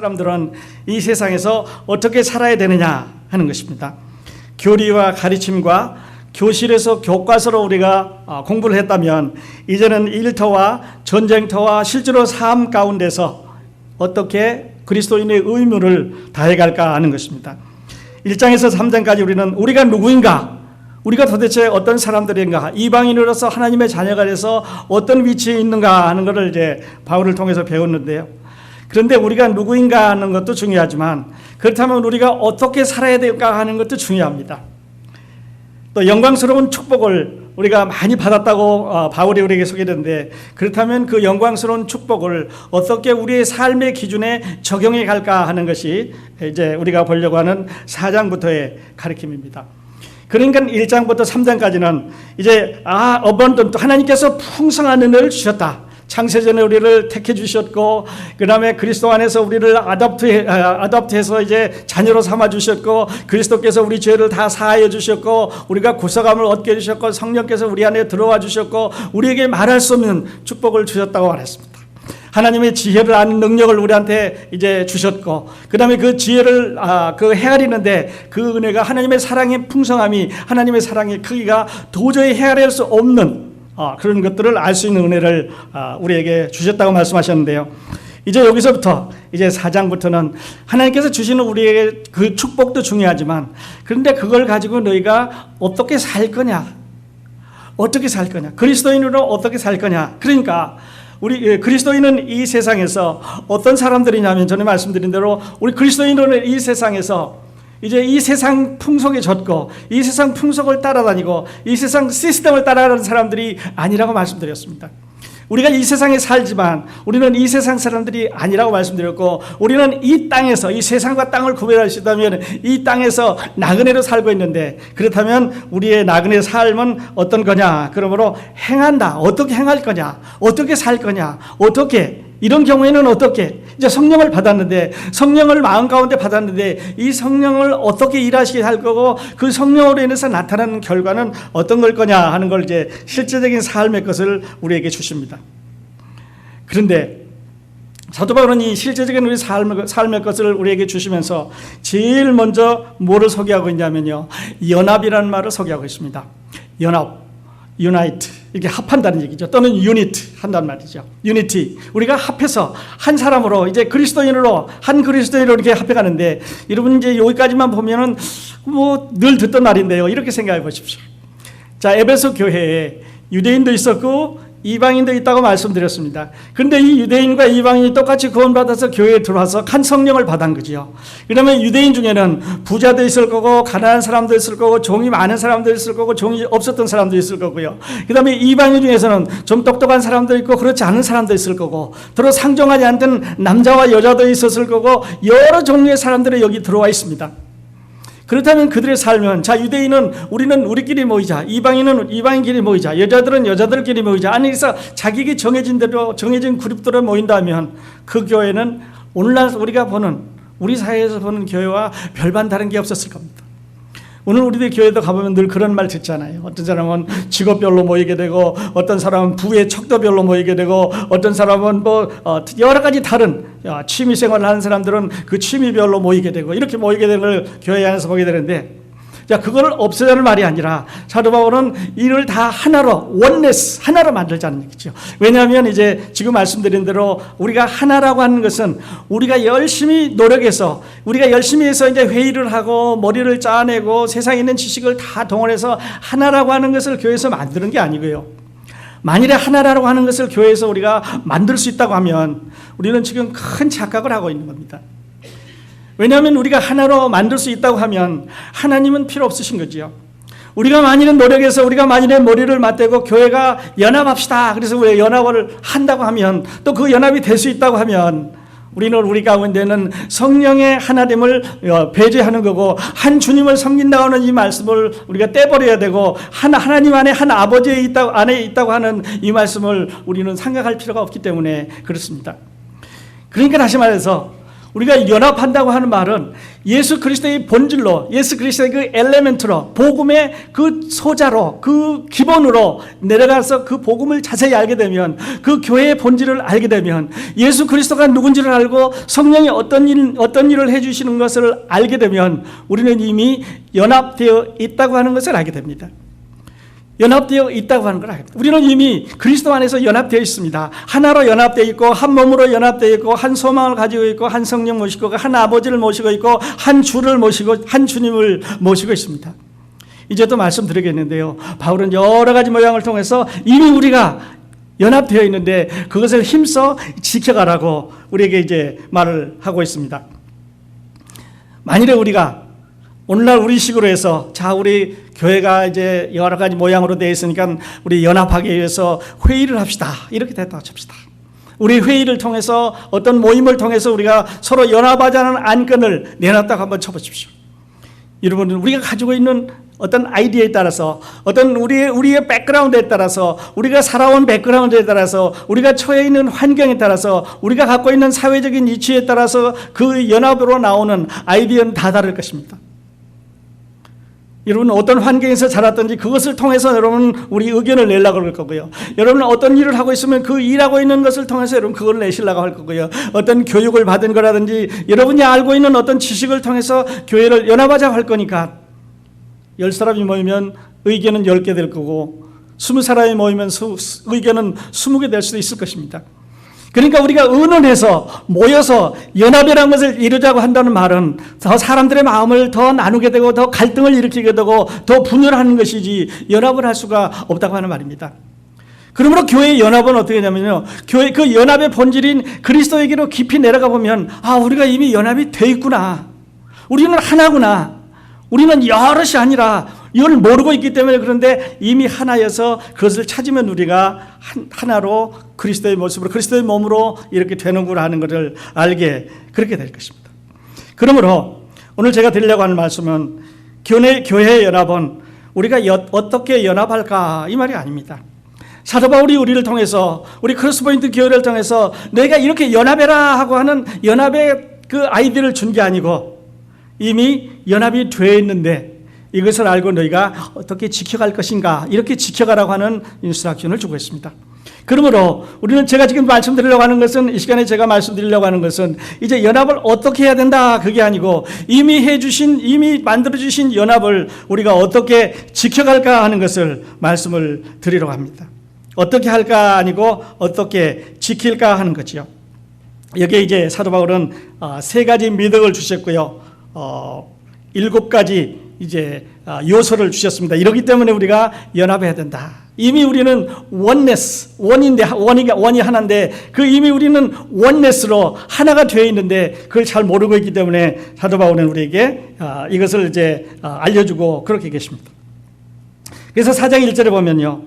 사람들은 이 세상에서 어떻게 살아야 되느냐 하는 것입니다. 교리와 가르침과 교실에서 교과서로 우리가 어, 공부를 했다면 이제는 일터와 전쟁터와 실제로 삶 가운데서 어떻게 그리스도인의 의무를 다해갈까 하는 것입니다. 1장에서 3장까지 우리는 우리가 누구인가 우리가 도대체 어떤 사람들인가 이방인으로서 하나님의 자녀가 돼서 어떤 위치에 있는가 하는 것을 이제 바울을 통해서 배웠는데요. 그런데 우리가 누구인가 하는 것도 중요하지만 그렇다면 우리가 어떻게 살아야 될까 하는 것도 중요합니다. 또 영광스러운 축복을 우리가 많이 받았다고 어, 바울이 우리에게 소개했는데 그렇다면 그 영광스러운 축복을 어떻게 우리의 삶의 기준에 적용해 갈까 하는 것이 이제 우리가 보려고 하는 4장부터의 가르침입니다. 그러니까 1장부터 3장까지는 이제 아 어번던 하나님께서 풍성한 은혜를 주셨다. 창세전에 우리를 택해 주셨고 그다음에 그리스도 안에서 우리를 아답트 아답트해서 이제 자녀로 삼아 주셨고 그리스도께서 우리 죄를 다 사하여 주셨고 우리가 구속함을 얻게 해 주셨고 성령께서 우리 안에 들어와 주셨고 우리에게 말할 수 없는 축복을 주셨다고 말했습니다. 하나님의 지혜를 아는 능력을 우리한테 이제 주셨고 그다음에 그 지혜를 아, 그 헤아리는데 그 은혜가 하나님의 사랑의 풍성함이 하나님의 사랑의 크기가 도저히 헤아릴 수 없는 아, 그런 것들을 알 수 있는 은혜를 아, 우리에게 주셨다고 말씀하셨는데요. 이제 여기서부터 이제 4장부터는 하나님께서 주시는 우리에게 그 축복도 중요하지만 그런데 그걸 가지고 너희가 어떻게 살 거냐? 어떻게 살 거냐? 그리스도인으로 어떻게 살 거냐? 그러니까 우리 예, 그리스도인은 이 세상에서 어떤 사람들이냐면 전에 말씀드린 대로 우리 그리스도인은 이 세상에서 이제 이 세상 풍속에 젖고 이 세상 풍속을 따라다니고 이 세상 시스템을 따라가는 사람들이 아니라고 말씀드렸습니다. 우리가 이 세상에 살지만 우리는 이 세상 사람들이 아니라고 말씀드렸고 우리는 이 땅에서 이 세상과 땅을 구별할 수 있다면 이 땅에서 나그네로 살고 있는데 그렇다면 우리의 나그네 삶은 어떤 거냐? 그러므로 행한다. 어떻게 행할 거냐? 어떻게 살 거냐? 어떻게 이런 경우에는 어떻게 이제 성령을 받았는데 성령을 마음 가운데 받았는데 이 성령을 어떻게 일하시게 할 거고 그 성령으로 인해서 나타나는 결과는 어떤 걸 거냐 하는 걸 이제 실제적인 삶의 것을 우리에게 주십니다. 그런데 사도 바울은 이 실제적인 우리 삶의, 삶의 것을 우리에게 주시면서 제일 먼저 뭐를 소개하고 있냐면요. 연합이라는 말을 소개하고 있습니다. 연합. 유나이트 이게 합한다는 얘기죠. 또는 유니트 한단 말이죠. 유니티 우리가 합해서 한 사람으로 이제 그리스도인으로 한 그리스도인으로 이렇게 합해 가는데 여러분 이제 여기까지만 보면은 뭐 늘 듣던 말인데요. 이렇게 생각해 보십시오. 자 에베소 교회에 유대인도 있었고 이방인도 있다고 말씀드렸습니다. 그런데 이 유대인과 이방인이 똑같이 구원받아서 교회에 들어와서 한 성령을 받은 거지요. 그러면 유대인 중에는 부자도 있을 거고 가난한 사람도 있을 거고 종이 많은 사람도 있을 거고 종이 없었던 사람도 있을 거고요. 그 다음에 이방인 중에서는 좀 똑똑한 사람도 있고 그렇지 않은 사람도 있을 거고 들어 상종하지 않던 남자와 여자도 있었을 거고 여러 종류의 사람들이 여기 들어와 있습니다. 그렇다면 그들의 삶은 자 유대인은 우리는 우리끼리 모이자. 이방인은 이방인끼리 모이자. 여자들은 여자들끼리 모이자. 아니 그래서 자기에게 정해진 대로 정해진 그룹들을 모인다면 그 교회는 오늘날 우리가 보는 우리 사회에서 보는 교회와 별반 다른 게 없었을 겁니다. 오늘 우리들 교회도 가보면 늘 그런 말 듣잖아요. 어떤 사람은 직업별로 모이게 되고, 어떤 사람은 부의 척도별로 모이게 되고, 어떤 사람은 뭐 어, 여러 가지 다른 취미 생활을 하는 사람들은 그 취미별로 모이게 되고 이렇게 모이게 되는 걸 교회 안에서 보게 되는데, 자 그걸 없애자는 말이 아니라 사도 바울은 이를 다 하나로 원네스 하나로 만들자는 얘기죠. 왜냐하면 이제 지금 말씀드린 대로 우리가 하나라고 하는 것은 우리가 열심히 노력해서 우리가 열심히 해서 이제 회의를 하고 머리를 짜내고 세상에 있는 지식을 다 동원해서 하나라고 하는 것을 교회에서 만드는 게 아니고요. 만일에 하나라고 하는 것을 교회에서 우리가 만들 수 있다고 하면 우리는 지금 큰 착각을 하고 있는 겁니다. 왜냐하면 우리가 하나로 만들 수 있다고 하면 하나님은 필요 없으신 거지요. 우리가 만일은 노력해서 우리가 만일에 머리를 맞대고 교회가 연합합시다. 그래서 왜 연합을 한다고 하면 또 그 연합이 될 수 있다고 하면 우리는 우리 가운데는 성령의 하나됨을 어, 배제하는 거고 한 주님을 섬긴다고 하는 이 말씀을 우리가 떼버려야 되고 한 하나님 안에 한 아버지에 있다 안에 있다고 하는 이 말씀을 우리는 생각할 필요가 없기 때문에 그렇습니다. 그러니까 다시 말해서 우리가 연합한다고 하는 말은 예수 그리스도의 본질로, 예수 그리스도의 그 엘레멘트로, 복음의 그 소자로, 그 기본으로 내려가서 그 복음을 자세히 알게 되면, 그 교회의 본질을 알게 되면, 예수 그리스도가 누군지를 알고 성령이 어떤 일, 어떤 일을 해 주시는 것을 알게 되면, 우리는 이미 연합되어 있다고 하는 것을 알게 됩니다. 연합되어 있다고 하는 걸 됩니다. 우리는 이미 그리스도 안에서 연합되어 있습니다. 하나로 연합되어 있고 한 몸으로 연합되어 있고 한 소망을 가지고 있고 한 성령 모시고 한 아버지를 모시고 있고 한 주를 모시고 한 주님을 모시고 있습니다. 이제 또 말씀드리겠는데요. 바울은 여러 가지 모양을 통해서 이미 우리가 연합되어 있는데 그것을 힘써 지켜가라고 우리에게 이제 말을 하고 있습니다. 만일에 우리가 오늘날 우리식으로 해서 자 우리 교회가 이제 여러 가지 모양으로 되어 있으니까 우리 연합하기 위해서 회의를 합시다 이렇게 됐다고 칩시다. 우리 회의를 통해서 어떤 모임을 통해서 우리가 서로 연합하자는 안건을 내놨다고 한번 쳐보십시오. 여러분 우리가 가지고 있는 어떤 아이디어에 따라서 어떤 우리의 우리의 백그라운드에 따라서 우리가 살아온 백그라운드에 따라서 우리가 처해 있는 환경에 따라서 우리가 갖고 있는 사회적인 이치에 따라서 그 연합으로 나오는 아이디어는 다 다를 것입니다. 여러분 어떤 환경에서 자랐든지 그것을 통해서 여러분 우리 의견을 내려고 할 거고요. 여러분 어떤 일을 하고 있으면 그 일하고 있는 것을 통해서 여러분 그걸 내시려고 할 거고요. 어떤 교육을 받은 거라든지 여러분이 알고 있는 어떤 지식을 통해서 교회를 연합하자 할 거니까 열 사람이 모이면 의견은 열 개 될 거고 스무 사람이 모이면 수, 의견은 스무 개 될 수도 있을 것입니다. 그러니까 우리가 의논해서 모여서 연합이라는 것을 이루자고 한다는 말은 더 사람들의 마음을 더 나누게 되고 더 갈등을 일으키게 되고 더 분열하는 것이지 연합을 할 수가 없다고 하는 말입니다. 그러므로 교회의 연합은 어떻게 되냐면요. 교회 그 연합의 본질인 그리스도에게로 깊이 내려가 보면 아, 우리가 이미 연합이 돼 있구나. 우리는 하나구나. 우리는 여럿이 아니라 이걸 모르고 있기 때문에 그런데 이미 하나여서 그것을 찾으면 우리가 한, 하나로 그리스도의 모습으로 그리스도의 몸으로 이렇게 되는구나 하는 것을 알게 그렇게 될 것입니다. 그러므로 오늘 제가 드리려고 하는 말씀은 교회 교회 연합은 우리가 여, 어떻게 연합할까 이 말이 아닙니다. 사도 바울이 우리를 통해서 우리 크로스포인트 교회를 통해서 너희가 이렇게 연합해라 하고 하는 연합의 그 아이디어를 준 게 아니고 이미 연합이 되어 있는데 이것을 알고 너희가 어떻게 지켜갈 것인가 이렇게 지켜가라고 하는 인스트럭션을 주고 있습니다. 그러므로 우리는 제가 지금 말씀드리려고 하는 것은 이 시간에 제가 말씀드리려고 하는 것은 이제 연합을 어떻게 해야 된다 그게 아니고 이미 해주신 이미 만들어 주신 연합을 우리가 어떻게 지켜갈까 하는 것을 말씀을 드리려고 합니다. 어떻게 할까 아니고 어떻게 지킬까 하는 거지요. 여기에 이제 사도 바울은 어, 세 가지 미덕을 주셨고요. 어, 일곱 가지 이제 아, 요소를 주셨습니다. 이러기 때문에 우리가 연합해야 된다. 이미 우리는 원네스, 원인데 원이 원이 하나인데 그 이미 우리는 원네스로 하나가 되어 있는데 그걸 잘 모르고 있기 때문에 사도 바울은 우리에게 아, 이것을 이제 아, 알려주고 그렇게 계십니다. 그래서 4장 1절에 보면요.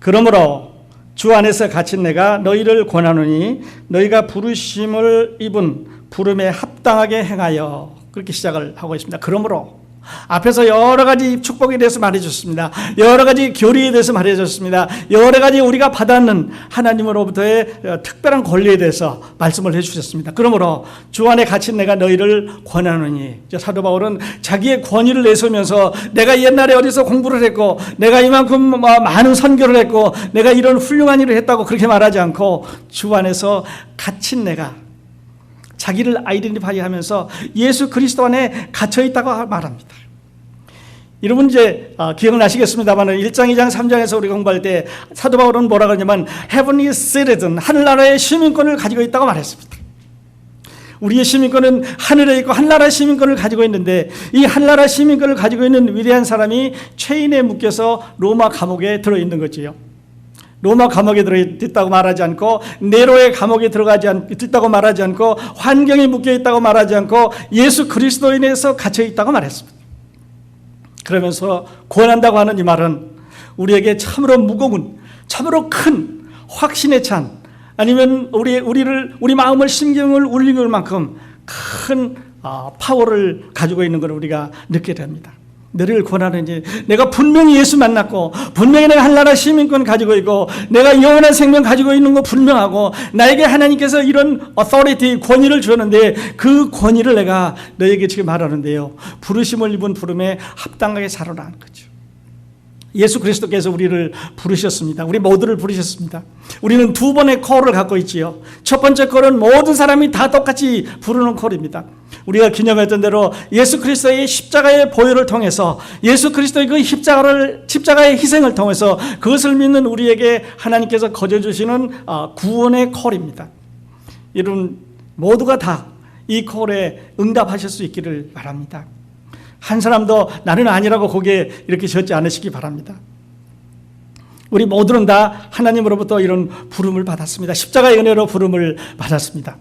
그러므로 주 안에서 갇힌 내가 너희를 권하노니 너희가 부르심을 입은 부름에 합당하게 행하여 그렇게 시작을 하고 있습니다. 그러므로 앞에서 여러 가지 축복에 대해서 말해줬습니다. 여러 가지 교리에 대해서 말해줬습니다. 여러 가지 우리가 받았는 하나님으로부터의 어, 특별한 권리에 대해서 말씀을 해주셨습니다. 그러므로 주 안에 갇힌 내가 너희를 권하노니 사도 바울은 자기의 권위를 내세우면서 내가 옛날에 어디서 공부를 했고 내가 이만큼 많은 선교를 했고 내가 이런 훌륭한 일을 했다고 그렇게 말하지 않고 주 안에서 갇힌 내가 자기를 아이덴티파이 하면서 예수 그리스도 안에 갇혀 있다고 말합니다. 여러분 이제 어, 기억나시겠습니다만 1장, 2장, 3장에서 우리 공부할 때 사도 바울은 뭐라 그러냐면 heavenly citizen 하늘나라의 시민권을 가지고 있다고 말했습니다. 우리의 시민권은 하늘에 있고 한나라 시민권을 가지고 있는데 이 한나라 시민권을 가지고 있는 위대한 사람이 체인에 묶여서 로마 감옥에 들어 있는 거지요. 로마 감옥에 들어있다고 말하지 않고 네로의 감옥에 들어가지 않, 있다고 말하지 않고 환경에 묶여 있다고 말하지 않고 예수 그리스도인에서 갇혀 있다고 말했습니다. 그러면서 구원한다고 하는 이 말은 우리에게 참으로 무거운 참으로 큰 확신에 찬 아니면 우리 우리를 우리 마음을 심경을 울리는 만큼 큰 아, 파워를 가지고 있는 걸 우리가 느끼게 됩니다. 너를 권하는지 내가 분명히 예수 만났고 분명히 내가 한나라 시민권 가지고 있고 내가 영원한 생명 가지고 있는 거 분명하고 나에게 하나님께서 이런 authority 권위를 주었는데 그 권위를 내가 너에게 지금 말하는데요. 부르심을 입은 부름에 합당하게 살아라는 거죠 예수 그리스도께서 우리를 부르셨습니다. 우리 모두를 부르셨습니다. 우리는 두 번의 콜을 갖고 있지요. 첫 번째 콜은 모든 사람이 다 똑같이 부르는 콜입니다. 우리가 기념했던 대로 예수 그리스도의 십자가의 보혈을 통해서 예수 그리스도의 그 십자가를 십자가의 희생을 통해서 그것을 믿는 우리에게 하나님께서 거저 주시는 어, 구원의 콜입니다. 여러분 모두가 다 이 콜에 응답하실 수 있기를 바랍니다. 한 사람도 나는 아니라고 거기에 이렇게 적지 않으시기 바랍니다. 우리 모두는 다 하나님으로부터 이런 부름을 받았습니다. 십자가의 은혜로 부름을 받았습니다.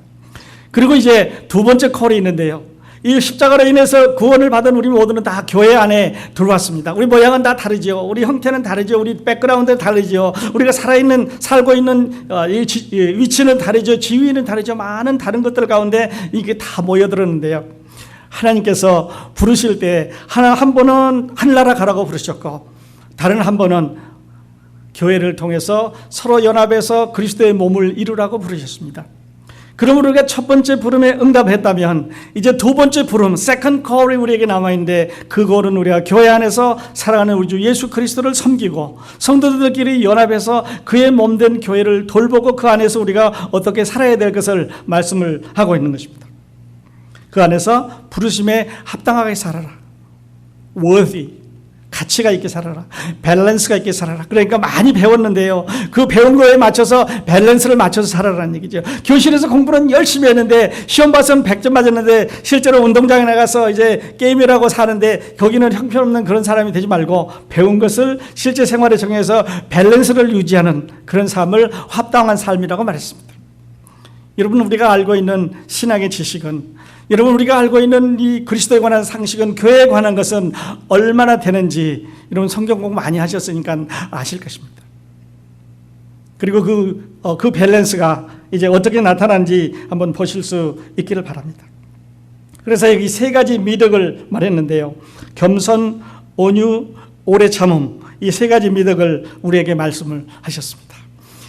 그리고 이제 두 번째 콜이 있는데요. 이 십자가로 인해서 구원을 받은 우리 모두는 다 교회 안에 들어왔습니다. 우리 모양은 다 다르죠. 우리 형태는 다르죠. 우리 백그라운드는 다르죠. 우리가 살아있는, 살고 있는 어, 위치는 다르죠. 지위는 다르죠. 많은 다른 것들 가운데 이게 다 모여들었는데요. 하나님께서 부르실 때 하나 한 번은 하늘나라 가라고 부르셨고 다른 한 번은 교회를 통해서 서로 연합해서 그리스도의 몸을 이루라고 부르셨습니다. 그러므로 우리가 첫 번째 부름에 응답했다면 이제 두 번째 부름, 세컨 콜이 우리에게 남아 있는데 그 콜은 우리가 교회 안에서 살아가는 우리 주 예수 그리스도를 섬기고 성도들끼리 연합해서 그의 몸된 교회를 돌보고 그 안에서 우리가 어떻게 살아야 될 것을 말씀을 하고 있는 것입니다. 그 안에서 부르심에 합당하게 살아라. worthy. 가치가 있게 살아라. 밸런스가 있게 살아라. 그러니까 많이 배웠는데요. 그 배운 거에 맞춰서 밸런스를 맞춰서 살아라는 얘기죠. 교실에서 공부는 열심히 했는데 시험 봐서는 100점 맞았는데 실제로 운동장에 나가서 이제 게임이라고 사는데 거기는 형편없는 그런 사람이 되지 말고 배운 것을 실제 생활에 정해서 밸런스를 유지하는 그런 삶을 합당한 삶이라고 말했습니다. 여러분 우리가 알고 있는 신앙의 지식은 여러분 우리가 알고 있는 이 그리스도에 관한 상식은 교회에 관한 것은 얼마나 되는지 여러분 성경 공부 많이 하셨으니까 아실 것입니다. 그리고 그, 어, 그 밸런스가 이제 어떻게 나타나는지 한번 보실 수 있기를 바랍니다. 그래서 여기 세 가지 미덕을 말했는데요. 겸손, 온유, 오래 참음 이 세 가지 미덕을 우리에게 말씀을 하셨습니다.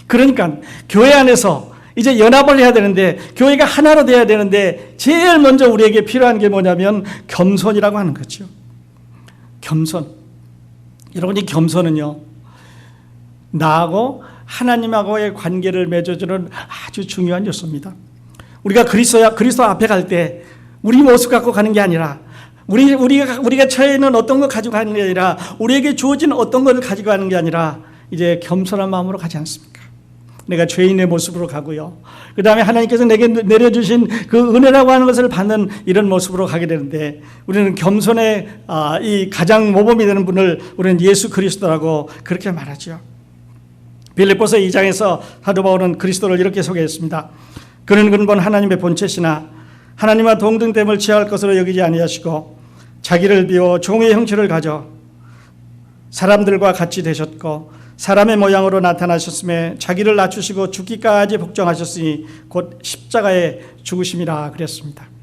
그러니까 교회 안에서 이제 연합을 해야 되는데 교회가 하나로 돼야 되는데 제일 먼저 우리에게 필요한 게 뭐냐면 겸손이라고 하는 거죠. 겸손. 여러분 이 겸손은요. 나하고 하나님하고의 관계를 맺어주는 아주 중요한 요소입니다. 우리가 그리스도 그리스도 앞에 갈 때 우리 모습 갖고 가는 게 아니라 우리 우리가 우리가 처해 있는 어떤 걸 가지고 가는 게 아니라 우리에게 주어진 어떤 것을 가지고 가는 게 아니라 이제 겸손한 마음으로 가지 않습니까? 내가 죄인의 모습으로 가고요. 그 다음에 하나님께서 내게 내려주신 그 은혜라고 하는 것을 받는 이런 모습으로 가게 되는데 우리는 겸손의 아, 이 가장 모범이 되는 분을 우리는 예수 그리스도라고 그렇게 말하죠. 빌립보서 2장에서 사도 바울은 그리스도를 이렇게 소개했습니다. 그는 근본 하나님의 본체시나 하나님과 동등됨을 취할 것으로 여기지 아니하시고 자기를 비워 종의 형체를 가져 사람들과 같이 되셨고 사람의 모양으로 나타나셨음에 자기를 낮추시고 죽기까지 복종하셨으니 곧 십자가에 죽으심이라 그랬습니다.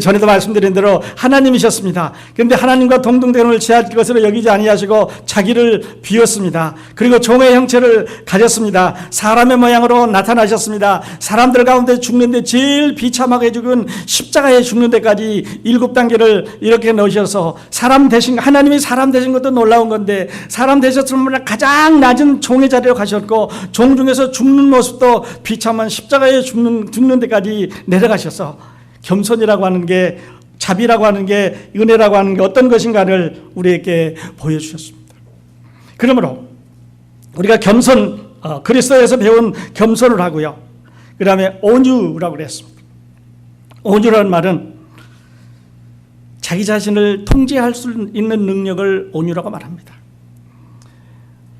전에도 말씀드린 대로 하나님이셨습니다. 그런데 하나님과 동등됨을 취할 것으로 여기지 아니하시고 자기를 비웠습니다. 그리고 종의 형체를 가졌습니다. 사람의 모양으로 나타나셨습니다. 사람들 가운데 죽는데 제일 비참하게 죽은 십자가에 죽는 데까지 일곱 단계를 이렇게 넣으셔서 사람 되신 하나님이 사람 되신 것도 놀라운 건데 사람 되셨으면 가장 낮은 종의 자리로 가셨고 종 중에서 죽는 모습도 비참한 십자가에 죽는 죽는 데까지 내려가셔서 겸손이라고 하는 게 자비라고 하는 게 은혜라고 하는 게 어떤 것인가를 우리에게 보여주셨습니다. 그러므로 우리가 겸손 어, 그리스도에서 배운 겸손을 하고요. 그 다음에 온유라고 그랬습니다. 온유라는 말은 자기 자신을 통제할 수 있는 능력을 온유라고 말합니다.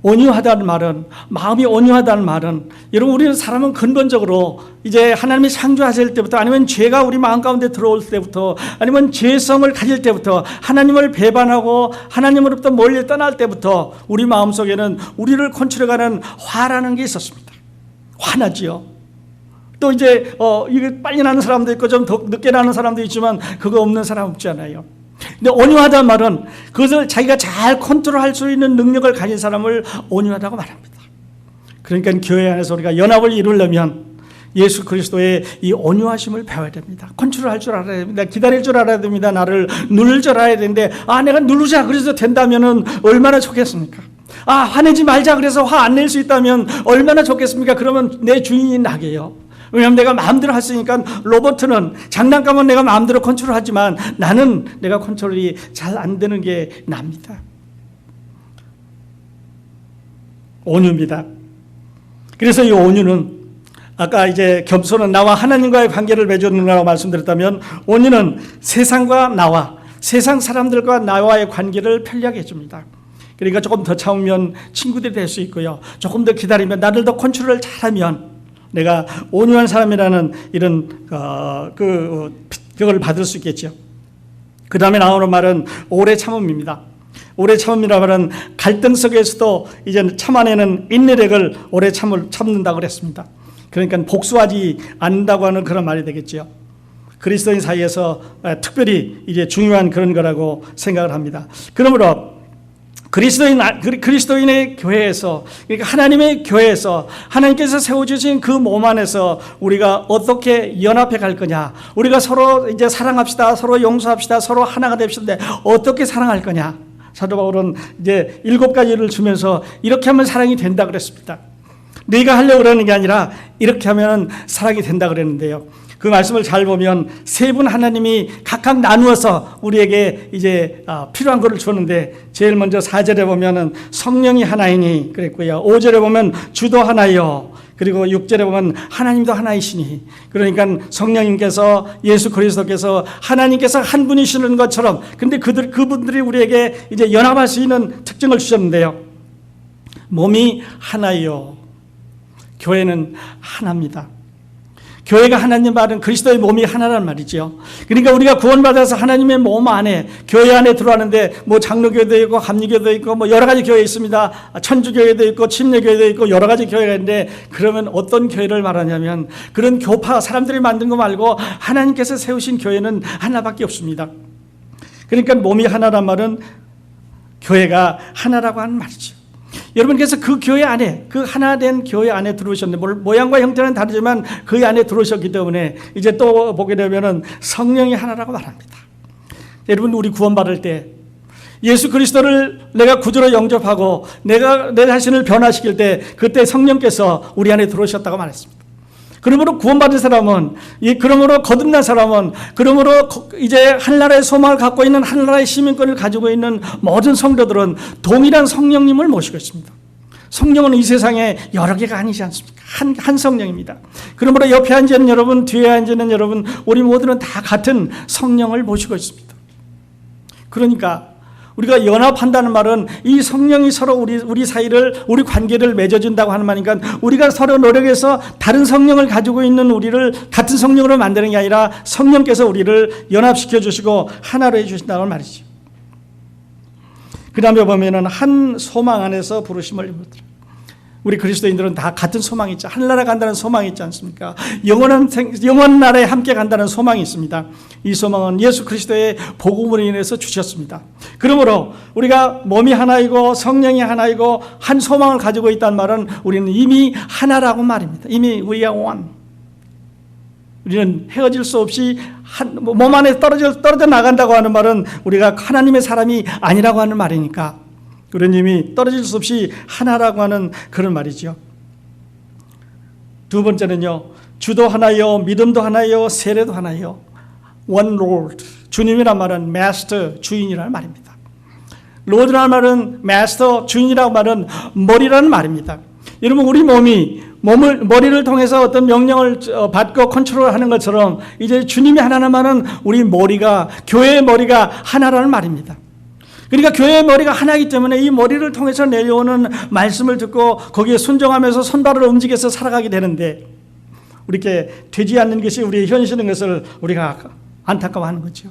온유하다는 말은 마음이 온유하다는 말은 여러분 우리는 사람은 근본적으로 이제 하나님이 창조하실 때부터 아니면 죄가 우리 마음 가운데 들어올 때부터 아니면 죄성을 가질 때부터 하나님을 배반하고 하나님으로부터 멀리 떠날 때부터 우리 마음 속에는 우리를 컨트롤하는 화라는 게 있었습니다. 화나지요. 또 이제 어 이게 빨리 나는 사람도 있고 좀 더 늦게 나는 사람도 있지만 그거 없는 사람 없잖아요. 근데 온유하다는 말은 그것을 자기가 잘 컨트롤할 수 있는 능력을 가진 사람을 온유하다고 말합니다. 그러니까 교회 안에서 우리가 연합을 이루려면 예수 그리스도의 이 온유하심을 배워야 됩니다. 컨트롤할 줄 알아야 됩니다. 기다릴 줄 알아야 됩니다. 나를 누를 줄 알아야 되는데 아 내가 누르자 그래서 된다면은 얼마나 좋겠습니까? 아 화내지 말자 그래서 화 안 낼 수 있다면 얼마나 좋겠습니까? 그러면 내 주인이 나게요. 왜냐하면 내가 마음대로 할 수 있으니까 로버트는 장난감은 내가 마음대로 컨트롤하지만 나는 내가 컨트롤이 잘 안 되는 게 납니다. 온유입니다. 그래서 이 온유는 아까 이제 겸손은 나와 하나님과의 관계를 맺어놓는다고 말씀드렸다면 온유는 세상과 나와 세상 사람들과 나와의 관계를 편리하게 해줍니다. 그러니까 조금 더 참으면 친구들이 될 수 있고요. 조금 더 기다리면 나를 더 컨트롤을 잘하면 내가 온유한 사람이라는 이런 어, 그 어, 그걸 받을 수 있겠죠. 그 다음에 나오는 말은 오래 참음입니다. 오래 참음이라 말은 갈등 속에서도 이제 참아내는 인내력을 오래 참을 참는다고 그랬습니다. 그러니까 복수하지 않는다고 하는 그런 말이 되겠죠. 그리스도인 사이에서 특별히 이제 중요한 그런 거라고 생각을 합니다. 그러므로 그리스도인 그리스도인의 교회에서 그러니까 하나님의 교회에서 하나님께서 세워 주신 그 몸 안에서 우리가 어떻게 연합해 갈 거냐? 우리가 서로 이제 사랑합시다. 서로 용서합시다. 서로 하나가 됩시다. 어떻게 사랑할 거냐? 사도 바울은 이제 일곱 가지를 주면서 이렇게 하면 사랑이 된다 그랬습니다. 네가 하려고 그러는 게 아니라 이렇게 하면 사랑이 된다 그랬는데요. 그 말씀을 잘 보면 세 분 하나님이 각각 나누어서 우리에게 이제 아, 필요한 것을 주었는데 제일 먼저 4절에 보면은 성령이 하나이니 그랬고요. 5절에 보면 주도 하나요. 그리고 6절에 보면 하나님도 하나이시니 그러니까 성령님께서 예수 그리스도께서 하나님께서 한 분이시는 것처럼 근데 그들 그분들이 우리에게 이제 연합할 수 있는 특징을 주셨는데요. 몸이 하나요. 교회는 하나입니다. 교회가 하나님 말은 그리스도의 몸이 하나란 말이죠. 그러니까 우리가 구원받아서 하나님의 몸 안에 교회 안에 들어왔는데 뭐 장로교회도 있고 감리교도 있고 뭐 여러 가지 교회 있습니다. 천주교회도 있고 침례교회도 있고 여러 가지 교회가 있는데 그러면 어떤 교회를 말하냐면 그런 교파 사람들이 만든 거 말고 하나님께서 세우신 교회는 하나밖에 없습니다. 그러니까 몸이 하나란 말은 교회가 하나라고 하는 말이죠. 여러분께서 그 교회 안에 그 하나 된 교회 안에 들어오셨는데 모양과 형태는 다르지만 그 안에 들어오셨기 때문에 이제 또 보게 되면은 성령이 하나라고 말합니다. 여러분 우리 구원받을 때 예수 그리스도를 내가 구주로 영접하고 내가 내 자신을 변화시킬 때 그때 성령께서 우리 안에 들어오셨다고 말했습니다. 그러므로 구원받은 사람은 이 그러므로 거듭난 사람은 그러므로 이제 한나라의 소망을 갖고 있는 한나라의 시민권을 가지고 있는 모든 성도들은 동일한 성령님을 모시고 있습니다. 성령은 이 세상에 여러 개가 아니지 않습니까? 한, 한 성령입니다. 그러므로 옆에 앉는 여러분, 뒤에 앉는 여러분, 우리 모두는 다 같은 성령을 모시고 있습니다. 그러니까 우리가 연합한다는 말은 이 성령이 서로 우리 우리 사이를 우리 관계를 맺어준다고 하는 말이니까 우리가 서로 노력해서 다른 성령을 가지고 있는 우리를 같은 성령으로 만드는 게 아니라 성령께서 우리를 연합시켜 주시고 하나로 해 주신다는 말이죠. 그다음에 보면은 한 소망 안에서 부르심을 입었더라. 우리 그리스도인들은 다 같은 소망이 있죠. 하늘나라 간다는 소망이 있지 않습니까? 영원한 생, 영원 나라에 함께 간다는 소망이 있습니다. 이 소망은 예수 그리스도의 복음으로 인해서 주셨습니다. 그러므로 우리가 몸이 하나이고 성령이 하나이고 한 소망을 가지고 있다는 말은 우리는 이미 하나라고 말입니다. 이미 are one. 우리는 헤어질 수 없이 한, 몸 안에 떨어져, 떨어져 나간다고 하는 말은 우리가 하나님의 사람이 아니라고 하는 말이니까 그러님이 떨어질 수 없이 하나라고 하는 그런 말이죠. 두 번째는요. 주도 하나요, 믿음도 하나요, 세례도 하나요. One Lord. 주님이란 말은 Master, 주인이라는 말입니다. 로드라는 말은 Master, 주인이라고 말은 머리라는 말입니다. 여러분 우리 몸이 몸을 머리를 통해서 어떤 명령을 어, 받고 컨트롤하는 것처럼 이제 주님이 하나는 말은 우리 머리가 교회의 머리가 하나라는 말입니다. 그러니까 교회의 머리가 하나이기 때문에 이 머리를 통해서 내려오는 말씀을 듣고 거기에 순종하면서 손발을 움직여서 살아가게 되는데 우리게 되지 않는 것이 우리의 현실인 것을 우리가 안타까워하는 거죠.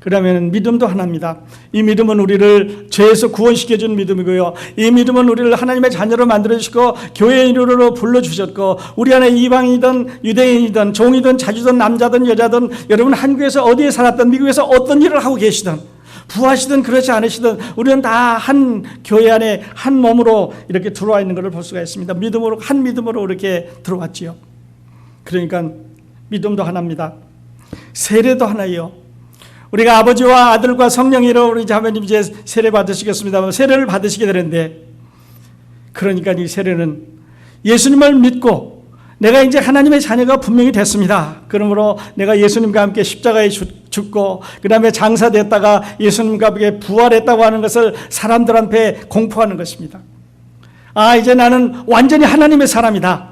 그러면 믿음도 하나입니다. 이 믿음은 우리를 죄에서 구원시켜 준 믿음이고요. 이 믿음은 우리를 하나님의 자녀로 만들어 주시고 교회인으로 불러 주셨고 우리 안에 이방이든 유대인이든 종이든 자주든 남자든 여자든 여러분 한국에서 어디에 살았든 미국에서 어떤 일을 하고 계시든 부하시든 그렇지 않으시든 우리는 다 한 교회 안에 한 몸으로 이렇게 들어와 있는 것을 볼 수가 있습니다. 믿음으로 한 믿음으로 이렇게 들어왔지요. 그러니까 믿음도 하나입니다. 세례도 하나예요. 우리가 아버지와 아들과 성령이로 우리 자매님 이제 세례 받으시겠습니다. 세례를 받으시게 되는데 그러니까 이 세례는 예수님을 믿고 내가 이제 하나님의 자녀가 분명히 됐습니다. 그러므로 내가 예수님과 함께 십자가에 죽고 그 다음에 장사됐다가 예수님과 부활했다고 하는 것을 사람들한테 공포하는 것입니다. 아 이제 나는 완전히 하나님의 사람이다.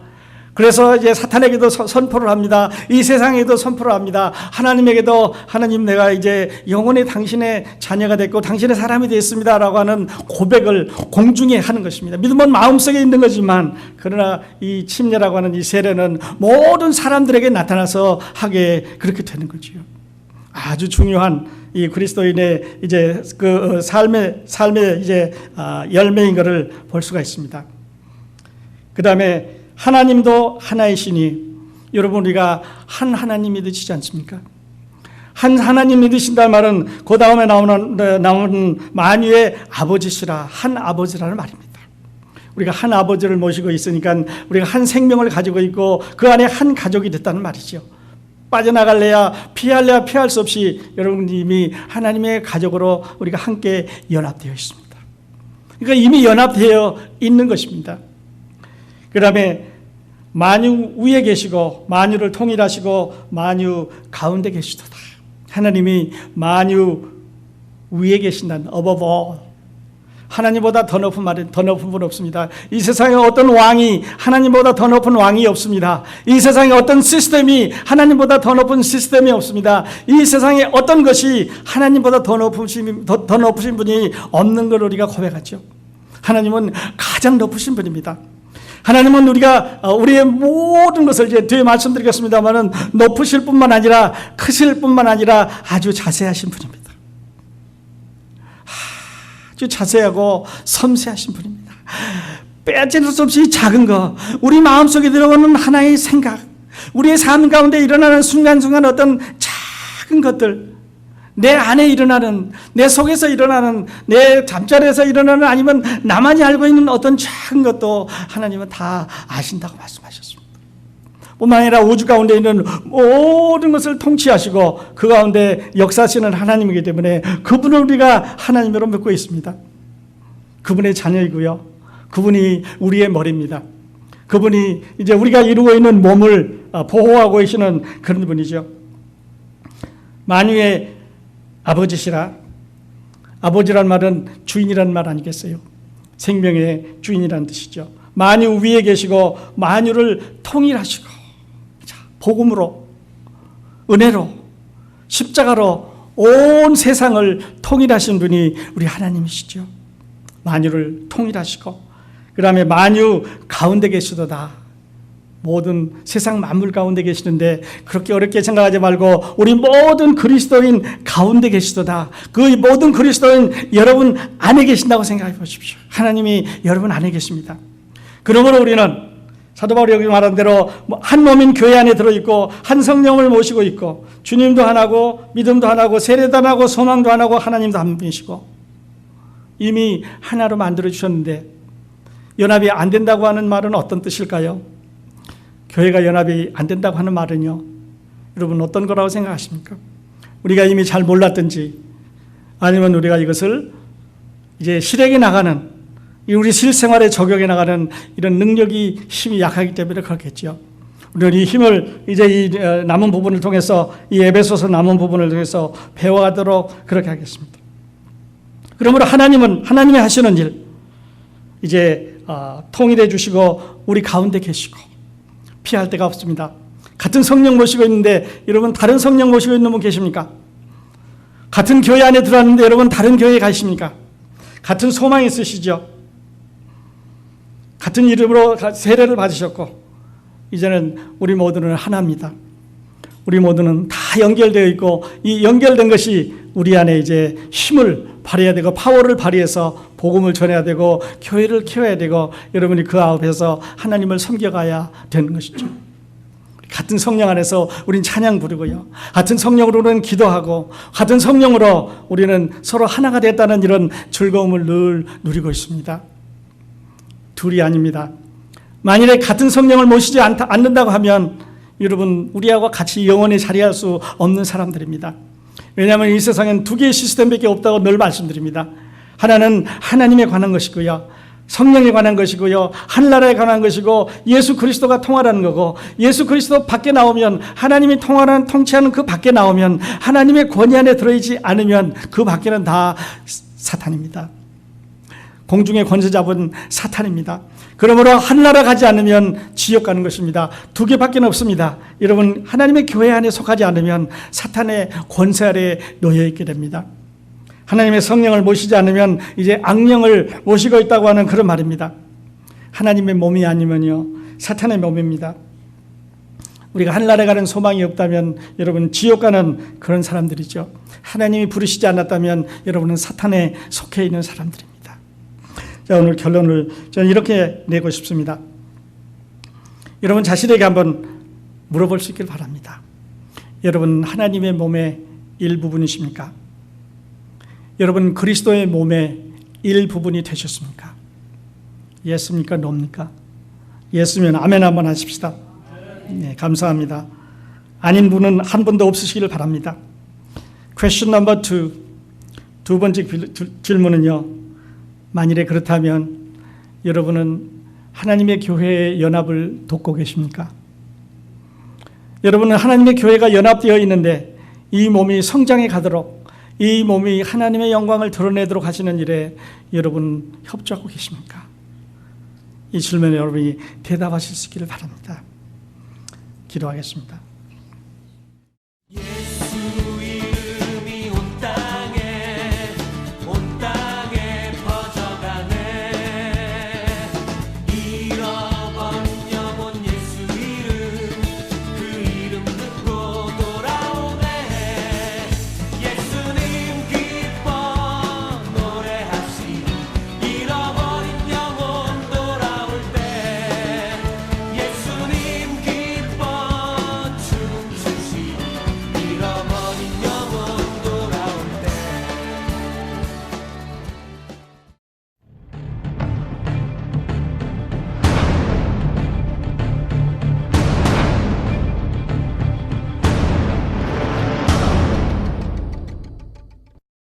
그래서 이제 사탄에게도 선포를 합니다. 이 세상에도 선포를 합니다. 하나님에게도 하나님 내가 이제 영원히 당신의 자녀가 됐고 당신의 사람이 됐습니다라고 하는 고백을 공중에 하는 것입니다. 믿음은 마음속에 있는 거지만 그러나 이 침례라고 하는 이 세례는 모든 사람들에게 나타나서 하게 그렇게 되는 거지요. 아주 중요한 이 그리스도인의 이제 그 삶의 삶의 이제 아, 열매인 것을 볼 수가 있습니다. 그 다음에 하나님도 하나이시니 여러분 우리가 한 하나님 믿으시지 않습니까? 한 하나님 믿으신다는 말은 그 다음에 나오는 나오는 만유의 아버지시라 한 아버지라는 말입니다. 우리가 한 아버지를 모시고 있으니까 우리가 한 생명을 가지고 있고 그 안에 한 가족이 됐다는 말이죠. 빠져나갈래야 피할래야 피할 수 없이 여러분 이미 하나님의 가족으로 우리가 함께 연합되어 있습니다. 그러니까 이미 연합되어 있는 것입니다. 그 다음에 만유 위에 계시고 만유를 통일하시고 만유 가운데 계시도다. 하나님이 만유 위에 계신다는 above 하나님보다 더 높은 말은 더 높은 분 없습니다. 이 세상에 어떤 왕이 하나님보다 더 높은 왕이 없습니다. 이 세상에 어떤 시스템이 하나님보다 더 높은 시스템이 없습니다. 이 세상에 어떤 것이 하나님보다 더 높으신 더, 더 높으신 분이 없는 걸 우리가 고백하죠. 하나님은 가장 높으신 분입니다. 하나님은 우리가 어, 우리의 모든 것을 이제 뒤에 말씀드리겠습니다만은 높으실 뿐만 아니라 크실 뿐만 아니라 아주 자세하신 분입니다. 아주 자세하고 섬세하신 분입니다. 빼앗을 수 없이 작은 거, 우리 마음속에 들어오는 하나의 생각, 우리의 삶 가운데 일어나는 순간순간 어떤 작은 것들, 내 안에 일어나는 내 속에서 일어나는 내 잠자리에서 일어나는 아니면 나만이 알고 있는 어떤 작은 것도 하나님은 다 아신다고 말씀하셨습니다. 뿐만 아니라 우주 가운데 있는 모든 것을 통치하시고 그 가운데 역사하시는 하나님이기 때문에 그분을 우리가 하나님으로 믿고 있습니다. 그분의 자녀이고요. 그분이 우리의 머리입니다. 그분이 이제 우리가 이루고 있는 몸을 보호하고 계시는 그런 분이죠. 만유의 아버지시라. 아버지란 말은 주인이란 말 아니겠어요? 생명의 주인이란 뜻이죠. 만유 위에 계시고 만유를 통일하시고 자, 복음으로 은혜로 십자가로 온 세상을 통일하신 분이 우리 하나님이시죠. 만유를 통일하시고 그 다음에 만유 가운데 계시도다. 모든 세상 만물 가운데 계시는데 그렇게 어렵게 생각하지 말고 우리 모든 그리스도인 가운데 계시도다. 그 모든 그리스도인 여러분 안에 계신다고 생각해 보십시오. 하나님이 여러분 안에 계십니다. 그러므로 우리는 사도 바울이 여기 말한 대로 뭐한 몸인 교회 안에 들어 있고 한 성령을 모시고 있고 주님도 하나고 믿음도 하나고 세례도 하나고 소망도 하나고 하나님도 한 분이시고 이미 하나로 만들어 주셨는데 연합이 안 된다고 하는 말은 어떤 뜻일까요? 교회가 연합이 안 된다고 하는 말은요. 여러분 어떤 거라고 생각하십니까? 우리가 이미 잘 몰랐든지 아니면 우리가 이것을 이제 실행해 나가는 우리 실생활에 적용해 나가는 이런 능력이 힘이 약하기 때문에 그렇겠죠. 우리는 이 힘을 이제 이 어, 남은 부분을 통해서 이 에베소서 남은 부분을 통해서 배워가도록 그렇게 하겠습니다. 그러므로 하나님은 하나님이 하시는 일 이제 어, 통일해 주시고 우리 가운데 계시고 피할 데가 없습니다. 같은 성령 모시고 있는데 여러분 다른 성령 모시고 있는 분 계십니까? 같은 교회 안에 들어왔는데 여러분 다른 교회에 가십니까? 같은 소망이 있으시죠? 같은 이름으로 세례를 받으셨고 이제는 우리 모두는 하나입니다. 우리 모두는 다 연결되어 있고 이 연결된 것이 우리 안에 이제 힘을 발휘해야 되고 파워를 발휘해서 복음을 전해야 되고 교회를 키워야 되고 여러분이 그 앞에서 하나님을 섬겨가야 되는 것이죠. 같은 성령 안에서 우린 찬양 부르고요. 같은 성령으로 우리는 기도하고 같은 성령으로 우리는 서로 하나가 됐다는 이런 즐거움을 늘 누리고 있습니다. 둘이 아닙니다. 만일에 같은 성령을 모시지 않는다고 하면 여러분 우리하고 같이 영원히 자리할 수 없는 사람들입니다. 왜냐하면 이 세상엔 두 개의 시스템밖에 없다고 늘 말씀드립니다. 하나는 하나님에 관한 것이고요. 성령에 관한 것이고요. 하늘나라에 관한 것이고 예수 그리스도가 통하라는 거고 예수 그리스도 밖에 나오면 하나님이 통하는 통치하는 그 밖에 나오면 하나님의 권위 안에 들어있지 않으면 그 밖에는 다 사탄입니다. 공중의 권세 잡은 사탄입니다. 그러므로 하늘나라 가지 않으면 지옥 가는 것입니다. 두 개밖에 없습니다. 여러분 하나님의 교회 안에 속하지 않으면 사탄의 권세 아래 놓여 있게 됩니다. 하나님의 성령을 모시지 않으면 이제 악령을 모시고 있다고 하는 그런 말입니다. 하나님의 몸이 아니면요 사탄의 몸입니다. 우리가 하늘나라에 가는 소망이 없다면 여러분 지옥 가는 그런 사람들이죠. 하나님이 부르시지 않았다면 여러분은 사탄에 속해 있는 사람들입니다. 자, 오늘 결론을 저는 이렇게 내고 싶습니다. 여러분 자신에게 한번 물어볼 수 있길 바랍니다. 여러분 하나님의 몸의 일부분이십니까? 여러분 그리스도의 몸의 일부분이 되셨습니까? 예습니까? 노입니까? 예수면 아멘 한번 하십시다. 네, 감사합니다. 아닌 분은 한 분도 없으시기를 바랍니다. Question number two. 두 번째 질문은요. 만일에 그렇다면 여러분은 하나님의 교회의 연합을 돕고 계십니까? 여러분은 하나님의 교회가 연합되어 있는데 이 몸이 성장해 가도록 이 몸이 하나님의 영광을 드러내도록 하시는 일에 여러분 협조하고 계십니까? 이 질문에 여러분이 대답하실 수 있기를 바랍니다. 기도하겠습니다.